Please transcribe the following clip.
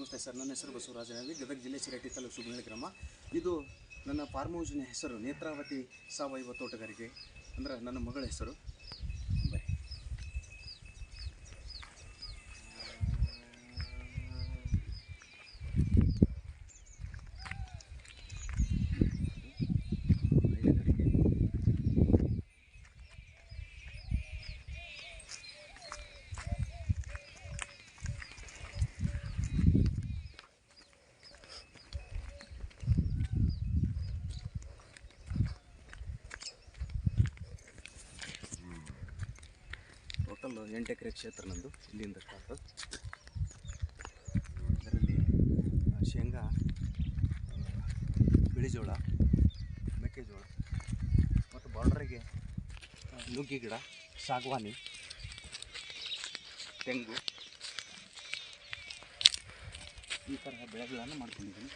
ನಮಸ್ತೆ ಸರ್, ನನ್ನ ಹೆಸರು ಬಸವರಾಜನಲ್ಲಿ ಗದಗ ಜಿಲ್ಲೆ ಚಿರಟ್ಟಿ ತಾಲೂಕು ಸುಬ್ರಹ್ಮಣ್ಯ ಗ್ರಾಮ. ಇದು ನನ್ನ ಫಾರ್ಮ್ ಹೌಸಿನ ಹೆಸರು ನೇತ್ರಾವತಿ ಸಾವಯವ ತೋಟಗಾರಿಕೆ, ಅಂದ್ರೆ ನನ್ನ ಮಗಳ ಹೆಸರು. ಟೋಟಲ್ ಎಂಟು ಎಕರೆ ಕ್ಷೇತ್ರ ನಂದು ಇಲ್ಲಿಂದ ಸ್ಟಾರ್ಟ್ ಅದರಲ್ಲಿ ಆ, ಶೇಂಗಾ ಬಿಳಿಜೋಳ ಮೆಕ್ಕೆಜೋಳ ಮತ್ತು ಬಾರ್ಡ್ರಿಗೆ ನುಗ್ಗಿ ಗಿಡ ಸಾಗವಾನಿ ತೆಂಗು ಈ ಥರ ಬೆಳೆಗಳನ್ನು ಮಾಡ್ಕೊಂಡಿದ್ದೀನಿ.